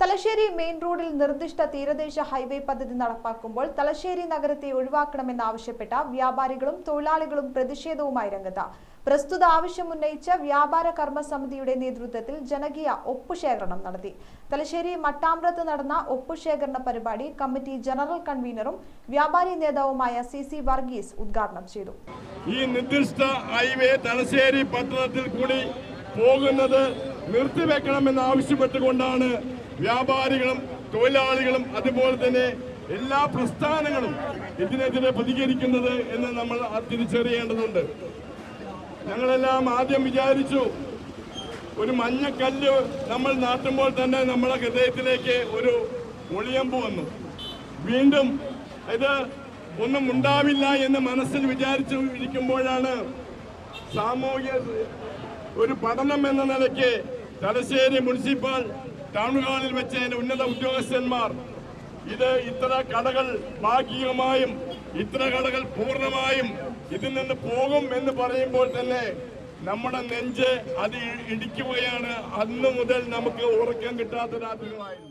Thalassery main റോഡിൽ നിർദ്ദിഷ്ട തീരദേശ ഹൈവേ പദ്ധതി നടപ്പാക്കുമ്പോൾ തലശ്ശേരി നഗരത്തെ ഒഴിവാക്കണമെന്നാവശ്യപ്പെട്ട വ്യാപാരികളും തൊഴിലാളികളും പ്രതിഷേധവുമായി രംഗത്ത്. പ്രസ്തുത ആവശ്യം ഉന്നയിച്ച വ്യാപാര കർമ്മസമിതിയുടെ നേതൃത്വത്തിൽ ജനകീയ ഒപ്പുശേഖരണം നടത്തി. തലശ്ശേരി മട്ടാമ്പ്രത്ത് നടന്ന ഒപ്പുശേഖരണ പരിപാടി കമ്മിറ്റി ജനറൽ കൺവീനറും വ്യാപാരി നേതാവുമായ സി സി വർഗീസ് ഉദ്ഘാടനം ചെയ്തു. ഈ നിർദ്ദിഷ്ട ഹൈവേ തലശ്ശേരി പട്ടണത്തിൽ കൂടി പോകുന്നത് നിർത്തിവെക്കണമെന്ന് ആവശ്യപ്പെട്ടുകൊണ്ടാണ് വ്യാപാരികളും തൊഴിലാളികളും അതുപോലെ തന്നെ എല്ലാ പ്രസ്ഥാനങ്ങളും ഇതിനെതിരെ പ്രതികരിക്കുന്നത് എന്ന് നമ്മൾ തിരിച്ചറിയേണ്ടതുണ്ട്. ഞങ്ങളെല്ലാം ആദ്യം വിചാരിച്ചു ഒരു മഞ്ഞക്കല്ല് നമ്മൾ നാട്ടുമ്പോൾ തന്നെ നമ്മുടെ ഹൃദയത്തിലേക്ക് ഒരു ഒളിയമ്പ് വന്നു. വീണ്ടും ഇത് ഒന്നും ഉണ്ടാവില്ല എന്ന് മനസ്സിൽ വിചാരിച്ചു ഇരിക്കുമ്പോഴാണ് സാമൂഹ്യ ഒരു പഠനം എന്ന നിലയ്ക്ക് തലശ്ശേരി മുനിസിപ്പൽ ടൗൺ ഹാളിൽ വെച്ച് അതിന്റെ ഉന്നത ഉദ്യോഗസ്ഥന്മാർ ഇത് ഇത്ര കടകൾ ഭാഗികമായും ഇത്ര കടകൾ പൂർണമായും ഇതിൽ നിന്ന് പോകും എന്ന് പറയുമ്പോൾ തന്നെ നമ്മുടെ നെഞ്ച് അത് ഇടിക്കുകയാണ്. അന്ന് മുതൽ നമുക്ക് ഉറക്കം കിട്ടാത്ത രാത്രികളായിരുന്നു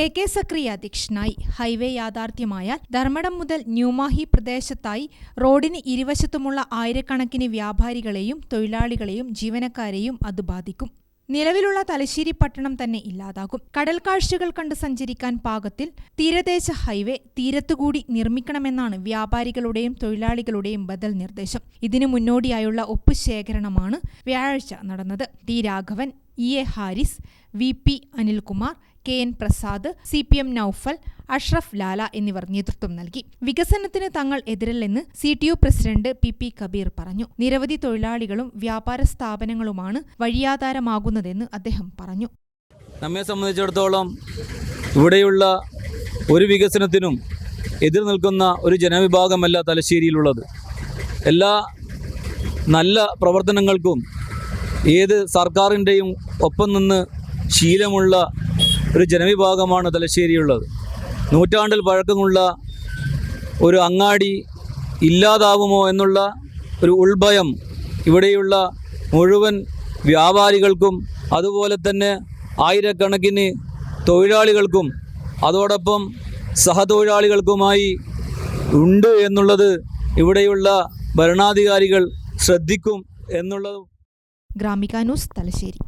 എ കെ സക്രിയ അധ്യക്ഷനായി ഹൈവേ യാഥാർത്ഥ്യമായാൽ ധർമ്മടം മുതൽ ന്യൂമാഹി പ്രദേശത്തായി റോഡിന് ഇരുവശത്തുമുള്ള ആയിരക്കണക്കിന് വ്യാപാരികളെയും തൊഴിലാളികളെയും ജീവനക്കാരെയും അത് ബാധിക്കും. നിലവിലുള്ള തലശ്ശേരി പട്ടണം തന്നെ ഇല്ലാതാകും. കടൽ കാഴ്ചകൾ കണ്ട് സഞ്ചരിക്കാൻ പാകത്തിൽ തീരദേശ ഹൈവേ തീരത്തുകൂടി നിർമ്മിക്കണമെന്നാണ് വ്യാപാരികളുടെയും തൊഴിലാളികളുടെയും ബദൽ നിർദ്ദേശം. ഇതിനു മുന്നോടിയായുള്ള ഒപ്പ് ശേഖരണമാണ് വ്യാഴാഴ്ച നടന്നത്. T Raghavan E A Haris V P Anilkumar K N Prasad C P M Noufal Ashraf Lala എന്നിവർ നേതൃത്വം നൽകി. വികസനത്തിന് തങ്ങൾ എതിരല്ലെന്ന് C T U president P P Kabeer പറഞ്ഞു. നിരവധി തൊഴിലാളികളും വ്യാപാര സ്ഥാപനങ്ങളുമാണ് വഴിയാധാരമാകുന്നതെന്ന് അദ്ദേഹം പറഞ്ഞു. നമ്മെ സംബന്ധിച്ചിടത്തോളം ഇവിടെയുള്ള ഒരു വികസനത്തിനും എതിർ നിൽക്കുന്ന ഒരു ജനവിഭാഗമല്ല തലശ്ശേരിയിലുള്ളത്. എല്ലാ നല്ല പ്രവർത്തനങ്ങൾക്കും ഏത് സർക്കാരിന്റെയും ഒപ്പം നിന്ന് ശീലമുള്ള ഒരു ജനവിഭാഗമാണ് തലശ്ശേരിയുള്ളത്. നൂറ്റാണ്ടിൽ പഴക്കമുള്ള ഒരു അങ്ങാടി ഇല്ലാതാവുമോ എന്നുള്ള ഒരു ഉൾഭയം ഇവിടെയുള്ള മുഴുവൻ വ്യാപാരികൾക്കും അതുപോലെ തന്നെ ആയിരക്കണക്കിന് തൊഴിലാളികൾക്കും അതോടൊപ്പം സഹതൊഴിലാളികൾക്കുമായി ഉണ്ട് എന്നുള്ളത് ഇവിടെയുള്ള ഭരണാധികാരികൾ ശ്രദ്ധിക്കും എന്നുള്ളത്. ഗ്രാമിക ന്യൂസ് തലശ്ശേരി.